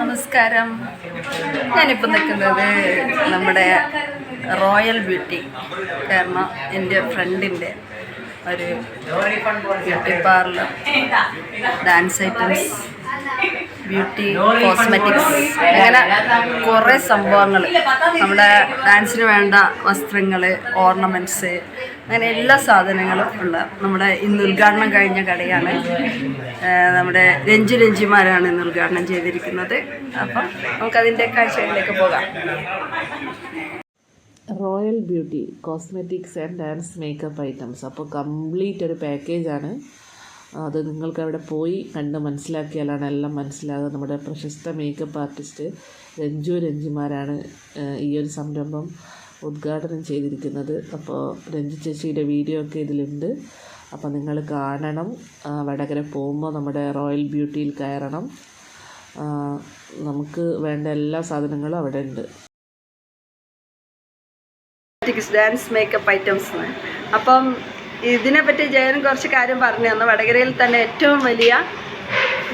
നമസ്കാരം. ഞാനിപ്പോൾ നിൽക്കുന്നത് നമ്മുടെ റോയൽ ബ്യൂട്ടി കാരണം എന്റെ ഫ്രണ്ടിന്റെ ഒരു beauty parlour dance items. Beauty cosmetics അങ്ങനെ കുറേ സംഭവങ്ങൾ. നമ്മുടെ ഡാൻസിന് വേണ്ട വസ്ത്രങ്ങൾ ഓർണമെന്റ്സ് അങ്ങനെ എല്ലാ സാധനങ്ങളും ഉള്ള നമ്മുടെ ഇന്ന് ഉദ്ഘാടനം കഴിഞ്ഞ കടയാണ്. നമ്മുടെ രഞ്ജു രഞ്ജിമാരാണ് ഇന്ന് ഉദ്ഘാടനം ചെയ്തിരിക്കുന്നത്. അപ്പം നമുക്കതിന്റെ കാഴ്ചകളിലേക്ക് പോകാം. Royal beauty cosmetics and dance makeup items. അപ്പോൾ കംപ്ലീറ്റ് ഒരു പാക്കേജാണ്. അത് നിങ്ങൾക്ക് അവിടെ പോയി കണ്ട് മനസ്സിലാക്കിയാലാണ് എല്ലാം മനസ്സിലാകുക. നമ്മുടെ പ്രശസ്ത മേക്കപ്പ് ആർട്ടിസ്റ്റ് രഞ്ജു രഞ്ജിമാരാണ് ഈ ഒരു സംരംഭം ഉദ്ഘാടനം ചെയ്തിരിക്കുന്നത്. അപ്പോൾ രഞ്ജു ചേച്ചിയുടെ വീഡിയോ ഒക്കെ ഇതിലുണ്ട്. അപ്പോൾ നിങ്ങൾ കാണണം. വടകര പോകുമ്പോൾ നമ്മുടെ റോയൽ ബ്യൂട്ടിയിൽ കയറണം. നമുക്ക് വേണ്ട എല്ലാ സാധനങ്ങളും അവിടെ ഉണ്ട്. ഡാൻസ് മേക്കപ്പ് ഐറ്റംസ് അപ്പം ഇതിനെപ്പറ്റി ജയൻ കുറച്ച് കാര്യം പറഞ്ഞു തന്നു. വടകരയിൽ തന്നെ ഏറ്റവും വലിയ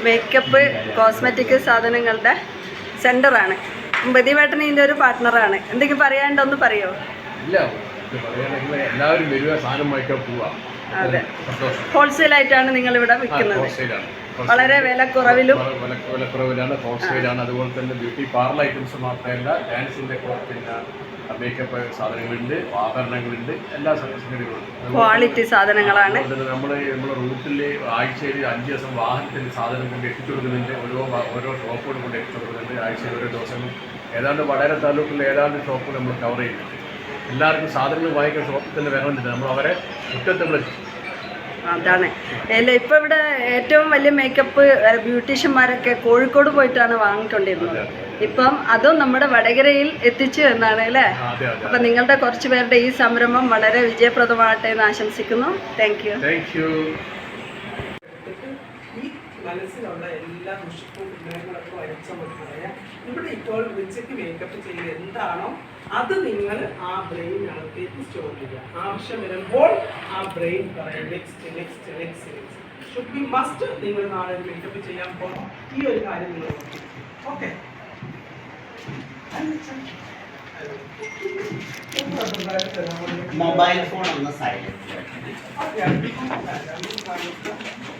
മേക്കപ്പ് കോസ്മെറ്റിക് സാധനങ്ങളുടെ സെന്ററാണ് ബദിവേട്ടൻ ഇതിന്റെ ഒരു പാർട്ട്ണറാണ് എന്തെങ്കിലും പറയാണ്ടൊന്ന് പറയോ? ഇല്ല. എല്ലാവരും വരിക സാധനം വാങ്ങിക്കാൻ പോവാ. അതെ. സന്തോഷം. ഹോൾസെയിലായിട്ടാണ് നിങ്ങളിവിടെ വിൽക്കുന്നത്. ഹോൾസെയിലാണ് വളരെ വിലക്കുറവിലും. വിലക്കുറവിലാണ്. ഹോൾസെയിലാണ്. അതുപോലെ തന്നെ ബ്യൂട്ടി പാർലർ ഐറ്റംസ് മാത്രമല്ല ഡാൻസിന്റെ പിന്നെ മേക്കപ്പ് സാധനങ്ങളുണ്ട് ആഭരണങ്ങളുണ്ട് എല്ലാ സംഗതികളുണ്ട് ക്വാളിറ്റി സാധനങ്ങളാണ്. നമ്മൾ നമ്മുടെ റൂട്ടിൽ ആഴ്ചയിൽ അഞ്ച് ദിവസം വാഹനത്തിൽ സാധനം കൊണ്ട് എത്തിച്ചു കൊടുക്കുന്നുണ്ട് ഓരോ ഓരോ ഷോപ്പുകൾ കൊണ്ട് എത്തിച്ചു കൊടുക്കുന്നുണ്ട് ആഴ്ചയിൽ ഓരോ ദിവസങ്ങൾ ഏതാണ്ട് വളരെ താലൂക്കിൽ ഏതാണ്ട് ഷോപ്പുകൾ നമ്മൾ കവർ ചെയ്യുന്നുണ്ട്. എല്ലാവർക്കും സാധനങ്ങൾ വാങ്ങിക്കാൻ ഷോപ്പിൽ തന്നെ വരണമെന്നില്ല. നമ്മൾ അവരെ മുറ്റത്ത് നമ്മൾ അതാണ്. അല്ല ഇപ്പൊ ഇവിടെ ഏറ്റവും വലിയ മേക്കപ്പ് ബ്യൂട്ടീഷ്യന്മാരൊക്കെ കോഴിക്കോട് പോയിട്ടാണ് വാങ്ങിക്കൊണ്ടിരുന്നത്. ഇപ്പം അതും നമ്മുടെ വടകരയിൽ എത്തിച്ചു എന്നാണ് അല്ലേ? അപ്പൊ നിങ്ങളുടെ കുറച്ച് പേരുടെ ഈ സംരംഭം വളരെ വിജയപ്രദമാകട്ടെ എന്ന് ആശംസിക്കുന്നു. താങ്ക് യു മനസ്സിലുള്ള എല്ലാ മുഷിപ്പും വിഗ്രഹങ്ങളൊക്കെ വരച്ച പറയാം ഇവിടെ ഇപ്പോൾ ഉച്ചയ്ക്ക് മേക്കപ്പ് ചെയ്ത് എന്താണോ അത് നിങ്ങൾ ആ ബ്രെയിനകത്തേക്ക് സ്റ്റോർ ചെയ്യുക. ആവശ്യം വരുമ്പോൾ ആ ബ്രെയിൻ പറയും next next next next should be must നിങ്ങൾ നാളെ മേക്കപ്പ് ചെയ്യാൻ പോകണം ഈ ഒരു കാര്യം നിങ്ങൾ ഓക്കെ മൊബൈൽ ഫോൺ ഒന്ന് സൈലന്റ്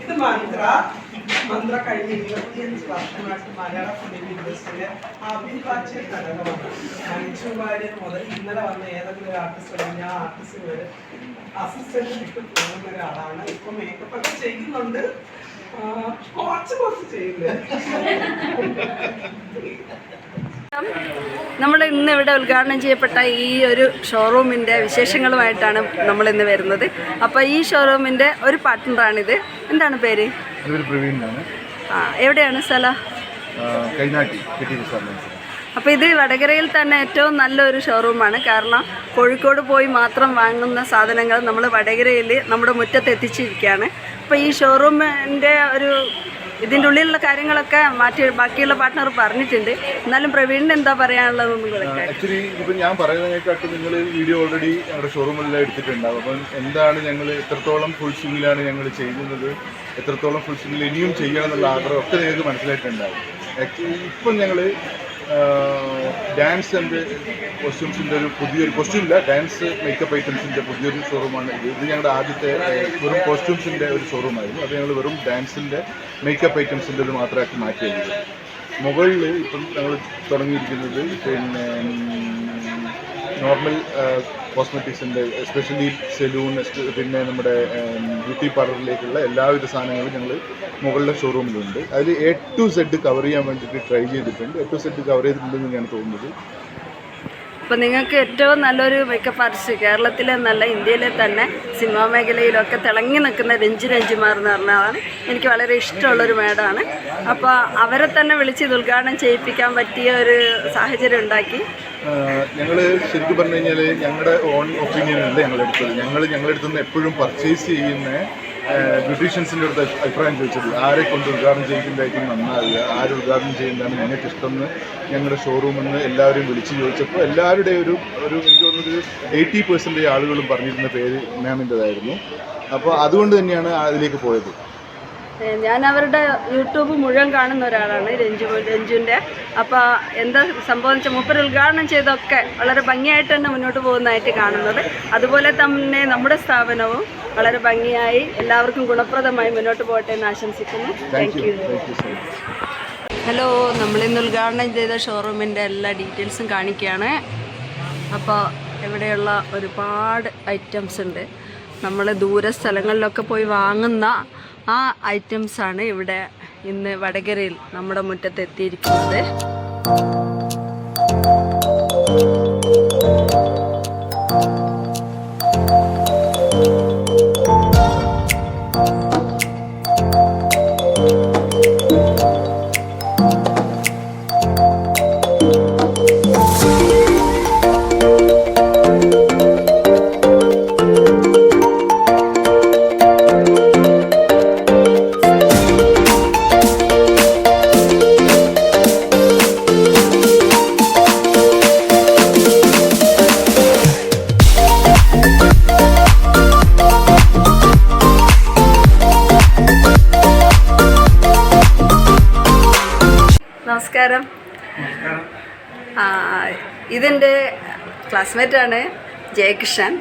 ഇത് മന്ത്ര മന്ത്ര കഴിഞ്ഞ ഇരുപത്തിയഞ്ച് വർഷമായിട്ട് മലയാള ഫിലിം ഇൻഡസ്ട്രിയിലെ അഭിഭാഷ്യ ഘടകമാണ് മനുഷ്യന്മാര് മുതൽ ഇന്നലെ വന്ന ഏതെങ്കിലും ഒരു ആർട്ടിസ്റ്റ് അല്ലെങ്കിൽ ആ ആർട്ടിസ്റ്റ് വരെ അസിസ്റ്റന്റ് വിട്ട് പോകുന്ന ഒരാളാണ്. ഇപ്പൊ മേക്കപ്പ് ഒക്കെ ചെയ്യുന്നുണ്ട്. കുറച്ച് കുറച്ച് ചെയ്യുന്നത് നമ്മൾ ഇന്ന് ഇവിടെ ഉദ്ഘാടനം ചെയ്യപ്പെട്ട ഈ ഒരു ഷോറൂമിന്റെ വിശേഷങ്ങളുമായിട്ടാണ് നമ്മൾ ഇന്ന് വരുന്നത്. അപ്പോൾ ഈ ഷോറൂമിന്റെ ഒരു പാർട്ട്ണറാണിത് എന്താണ് പേര്? ആ എവിടെയാണ് സ്ഥലം? അപ്പോൾ ഇത് വടകരയിൽ തന്നെ ഏറ്റവും നല്ലൊരു ഷോറൂമാണ്. കാരണം കോഴിക്കോട് പോയി മാത്രം വാങ്ങുന്ന സാധനങ്ങൾ നമ്മൾ വടകരയിൽ നമ്മുടെ മുറ്റത്ത് എത്തിച്ചിരിക്കുകയാണ്. അപ്പോൾ ഈ ഷോറൂമിന്റെ ഒരു ഇതിന്റെ ഉള്ളിലുള്ള കാര്യങ്ങളൊക്കെ മാറ്റി ബാക്കിയുള്ള പാർട്ട്ണർ പറഞ്ഞിട്ടുണ്ട്. എന്നാലും പ്രവീണിന് എന്താ പറയാനുള്ളത് ആക്ച്വലി ഇപ്പം ഞാൻ പറയുന്നതിനെക്കാട്ടും നിങ്ങൾ വീഡിയോ ഓൾറെഡി ഞങ്ങളുടെ ഷോറൂമിലെല്ലാം എടുത്തിട്ടുണ്ടാവും. അപ്പം എന്താണ് ഞങ്ങൾ എത്രത്തോളം ഫുൾ സ്വിങ്ങിലാണ് ഞങ്ങൾ ചെയ്യുന്നത്? എത്രത്തോളം ഫുൾ സ്വിങ്ങിൽ ഇനിയും ചെയ്യണം എന്നുള്ള ആഗ്രഹം ഒക്കെ നിങ്ങൾക്ക് മനസ്സിലായിട്ടുണ്ടാവും. ആക്ച്വലി ഇപ്പം ഞങ്ങൾ ഡാൻസ് ആൻഡ് കോസ്റ്റ്യൂംസിന്റെ ഒരു പുതിയൊരു കോസ്റ്റ്യൂം ഇല്ല. ഡാൻസ് മേക്കപ്പ് ഐറ്റംസിന്റെ പുതിയൊരു ഷോറൂമാണ് ഇത് ഇത് ഞങ്ങളുടെ ആദ്യത്തെ വെറും കോസ്റ്റ്യൂംസിന്റെ ഒരു ഷോറൂമായിരുന്നു അത് ഞങ്ങൾ വെറും ഡാൻസിന്റെ മേക്കപ്പ് ഐറ്റംസിന്റെ ഒരു മാത്രമാക്കി മാറ്റിയത്. മുകളിൽ ഇപ്പം ഞങ്ങൾ തുടങ്ങിയിരിക്കുന്നത് പിന്നെ നോർമൽ കോസ്മെറ്റിക്സിന്റെ എസ്പെഷ്യലി സെലൂൺ പിന്നെ നമ്മുടെ ബ്യൂട്ടി പാർലറിലേക്കുള്ള എല്ലാവിധ സാധനങ്ങളും ഞങ്ങൾ മുകളിലെ ഷോറൂമിലുണ്ട് അതിൽ എ ടു സെഡ് കവർ ചെയ്യാൻ വേണ്ടിയിട്ട് ട്രൈ ചെയ്തിട്ടുണ്ട്. എ ടു സെഡ് കവർ ചെയ്തിട്ടുണ്ടെന്ന് ഞാൻ തോന്നുന്നത്. അപ്പോൾ നിങ്ങൾക്ക് ഏറ്റവും നല്ലൊരു മേക്കപ്പ് ആർട്ടിസ്റ്റ് കേരളത്തിലെ നല്ല ഇന്ത്യയിലെ തന്നെ സിനിമാ മേഖലയിലൊക്കെ തിളങ്ങി നിൽക്കുന്ന രഞ്ജി രഞ്ജിമാർ എന്ന് പറഞ്ഞതാണ് എനിക്ക് വളരെ ഇഷ്ടമുള്ളൊരു മേഡമാണ് അപ്പോൾ അവരെ തന്നെ വിളിച്ച് ഇത് ഉദ്ഘാടനം ചെയ്യിപ്പിക്കാൻ പറ്റിയ ഒരു സാഹചര്യം ഉണ്ടാക്കി. ഞങ്ങൾ ശരിക്കും പറഞ്ഞു കഴിഞ്ഞാൽ ഞങ്ങളുടെ ഓൺ ഒപ്പീനിയനല്ല അല്ല ഞങ്ങളെടുത്തത്? ഞങ്ങൾ ഞങ്ങളെടുത്തുനിന്ന് എപ്പോഴും പർച്ചേസ് ചെയ്യുന്ന ബ്യൂട്ടീഷ്യൻസിന്റെ അടുത്ത് അഭിപ്രായം ചോദിച്ചത് ആരെ കൊണ്ട് ഉദ്ഘാടനം ചെയ്യിക്കുന്നതായിരിക്കും നന്നാവുക ആര് ഉദ്ഘാടനം ചെയ്യുന്നതാണ് ഞങ്ങൾക്ക് ഇഷ്ടമെന്ന് ഞങ്ങളുടെ ഷോറൂമിൽ നിന്ന് എല്ലാവരെയും വിളിച്ച് ചോദിച്ചപ്പോൾ എല്ലാവരുടെയും ഒരു ഒരു എനിക്ക് തോന്നുന്നത് എയ്റ്റി പെർസെന്റേജ് ആളുകളും പറഞ്ഞിരുന്ന പേര് മാമിന്റെതായിരുന്നു അപ്പോൾ അതുകൊണ്ട് തന്നെയാണ് അതിലേക്ക് പോയത്. ഞാൻ അവരുടെ യൂട്യൂബ് മുഴുവൻ കാണുന്ന ഒരാളാണ് രഞ്ജു രഞ്ജുവിന്റെ. അപ്പോൾ എന്താ സംഭവം വെച്ചാൽ മൂപ്പർ ഉദ്ഘാടനം ചെയ്തൊക്കെ വളരെ ഭംഗിയായിട്ട് തന്നെ മുന്നോട്ട് പോകുന്നതായിട്ട് കാണുന്നത്. അതുപോലെ തന്നെ നമ്മുടെ സ്ഥാപനവും വളരെ ഭംഗിയായി എല്ലാവർക്കും ഗുണപ്രദമായി മുന്നോട്ട് പോകട്ടെ എന്ന് ആശംസിക്കുന്നു. താങ്ക് യു ഹലോ നമ്മളിന്ന് ഉദ്ഘാടനം ചെയ്ത ഷോറൂമിന്റെ എല്ലാ ഡീറ്റെയിൽസും കാണിക്കുകയാണ്. അപ്പോൾ ഇവിടെയുള്ള ഒരുപാട് ഐറ്റംസ് ഉണ്ട്. നമ്മൾ ദൂര സ്ഥലങ്ങളിലൊക്കെ പോയി വാങ്ങുന്ന ആ ഐറ്റംസാണ് ഇവിടെ ഇന്ന് വടകരയിൽ നമ്മുടെ മുറ്റത്ത് എത്തിയിരിക്കുന്നത്. നമസ്കാരം. ഇതെന്റെ ക്ലാസ്മേറ്റാണ് ജയകിഷൻ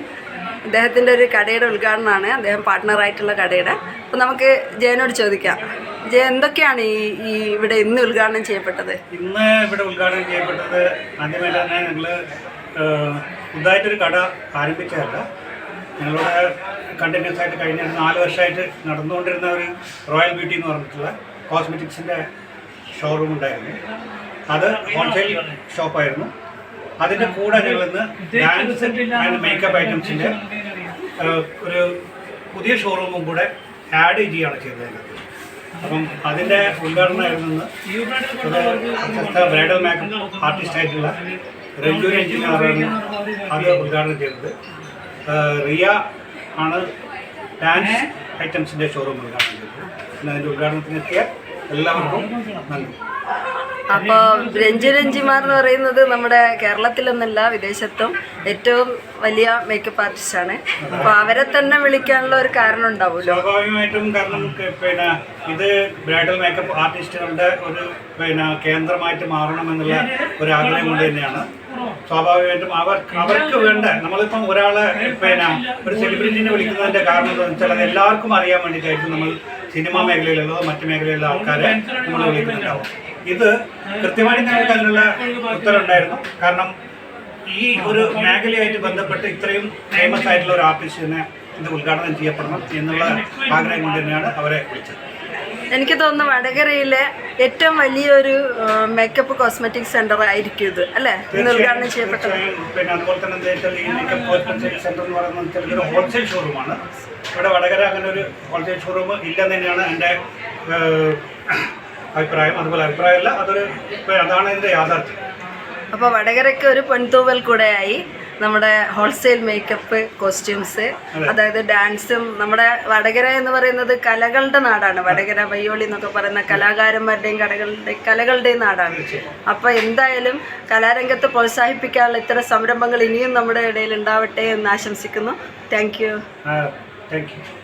അദ്ദേഹത്തിന്റെ ഒരു കടയുടെ ഉദ്ഘാടനമാണ്. അദ്ദേഹം പാർട്ട്ണറായിട്ടുള്ള കടയുടെ. അപ്പോൾ നമുക്ക് ജയനോട് ചോദിക്കാം. ജയ എന്തൊക്കെയാണ് ഈ ഈ ഇവിടെ ഇന്ന് ഉദ്ഘാടനം ചെയ്യപ്പെട്ടത്? ഇന്ന് ഇവിടെ ഉദ്ഘാടനം ചെയ്യപ്പെട്ടത് ആദ്യമായിട്ട് തന്നെ ഞങ്ങൾ പുതുതായിട്ടൊരു കട ആരംഭിച്ചതല്ല. ഞങ്ങളുടെ കണ്ടിന്യൂസ് ആയിട്ട് കഴിഞ്ഞ നാല് വർഷമായിട്ട് നടന്നുകൊണ്ടിരുന്ന ഒരു റോയൽ ബ്യൂട്ടി എന്ന് പറഞ്ഞിട്ടുള്ള കോസ്മെറ്റിക്സിന്റെ ഷോറൂം ഉണ്ടായിരുന്നു. അത് ഹോൾസെയിൽ ഷോപ്പായിരുന്നു അതിന്റെ കൂടെ ഞങ്ങളിന്ന് ഡാൻസ് ആൻഡ് മേക്കപ്പ് ഐറ്റംസിന്റെ ഒരു പുതിയ ഷോറൂമും കൂടെ ആഡ് ചെയ്യുകയാണ് ചെയ്തത്. അതിനകത്ത്. അപ്പം അതിന്റെ ഉദ്ഘാടനമായിരുന്നു ഇന്ന്. പ്രശസ്ത ബ്രൈഡൽ മേക്കപ്പ് ആർട്ടിസ്റ്റ് ആയിട്ടുള്ള രഞ്ജു എഞ്ചിനീയറാണ് അത് ഉദ്ഘാടനം ചെയ്തത്. റിയ ആണ് ഡാൻസ് ഐറ്റംസിന്റെ ഷോറൂം ഉദ്ഘാടനം ചെയ്തത്. പിന്നെ അതിന്റെ ഉദ്ഘാടനത്തിനെത്തിയ എല്ലാവർക്കും നന്ദി. അപ്പോൾ രഞ്ജു രഞ്ജിമാർ എന്ന് പറയുന്നത് നമ്മുടെ കേരളത്തിലൊന്നല്ല വിദേശത്തും ഏറ്റവും വലിയ മേക്കപ്പ് ആർട്ടിസ്റ്റാണ് അപ്പോൾ അവരെ തന്നെ വിളിക്കാനുള്ള ഒരു കാരണം ഉണ്ടാവുമല്ലോ സ്വാഭാവികമായിട്ടും കാരണം പിന്നെ ഇത് ബ്രൈഡൽ മേക്കപ്പ് ആർട്ടിസ്റ്റുകളുടെ ഒരു പിന്നെ കേന്ദ്രമായിട്ട് മാറണമെന്നുള്ള ഒരു ആഗ്രഹം കൊണ്ട് തന്നെയാണ്. സ്വാഭാവികമായിട്ടും അവർ അവർക്ക് വേണ്ട നമ്മളിപ്പം ഒരാളെ പിന്നെ ഒരു സെലിബ്രിറ്റിനെ വിളിക്കുന്നതിന്റെ കാരണം എന്താണെന്ന് വെച്ചാൽ അത് എല്ലാവർക്കും അറിയാൻ വേണ്ടിയിട്ടായിരിക്കും നമ്മൾ സിനിമാ മേഖലയിലുള്ളതോ മറ്റു മേഖലയിലുള്ള ആൾക്കാരെ നമ്മൾ വിളിക്കുന്നുണ്ടാവും. ഇത് കൃത്യമായിട്ട് ഞങ്ങൾക്ക് അതിനുള്ള ഉത്തരവുണ്ടായിരുന്നു. കാരണം ഈ ഒരു മേഖലയായിട്ട് ബന്ധപ്പെട്ട് ഇത്രയും ഫേമസ് ആയിട്ടുള്ള ഒരു ആർട്ടിസ്റ്റിനെ ഇത് ഉദ്ഘാടനം ചെയ്യപ്പെടണം എന്നുള്ള ആഗ്രഹം കൊണ്ട് തന്നെയാണ് അവരെ വിളിച്ചത്. എനിക്ക് തോന്നുന്നു വടകരയിലെ ഏറ്റവും വലിയൊരു മേക്കപ്പ് കോസ്മെറ്റിക് സെന്റർ ആയിരിക്കും ഇത് അല്ലേ? ഇന്ന് ഉദ്ഘാടനം ചെയ്യപ്പെട്ടത്. പിന്നെ അതുപോലെ തന്നെ ഈ മേക്കപ്പ് കോസ്മെറ്റിക് സെന്റർ എന്ന് പറയുന്നത് ഹോൾസെയിൽ ഷോറൂമാണ് ഇവിടെ വടകര അങ്ങനെ ഒരു ഹോൾസെയിൽ ഷോറൂം ഇല്ലെന്ന് തന്നെയാണ് എന്റെ അഭിപ്രായം. അതുപോലെ അഭിപ്രായമല്ല അതൊരു അതാണ് ഇതിന്റെ യാഥാർത്ഥ്യം. അപ്പോൾ വടകരയ്ക്ക് ഒരു പൊൻതൂവൽ കൂടെയായി. നമ്മുടെ ഹോൾസെയിൽ മേക്കപ്പ് കോസ്റ്റ്യൂംസ് അതായത് ഡാൻസും നമ്മുടെ വടകര എന്ന് പറയുന്നത് കലകളുടെ നാടാണ്. വടകര വയ്യോളി എന്നൊക്കെ പറയുന്ന കലാകാരന്മാരുടെയും കടകളുടെ കലകളുടെയും നാടാണ്. അപ്പോൾ എന്തായാലും കലാരംഗത്ത് പ്രോത്സാഹിപ്പിക്കാനുള്ള ഇത്തരം സംരംഭങ്ങൾ ഇനിയും നമ്മുടെ ഇടയിൽ ഉണ്ടാവട്ടെ എന്ന് ആശംസിക്കുന്നു. Thank you thank you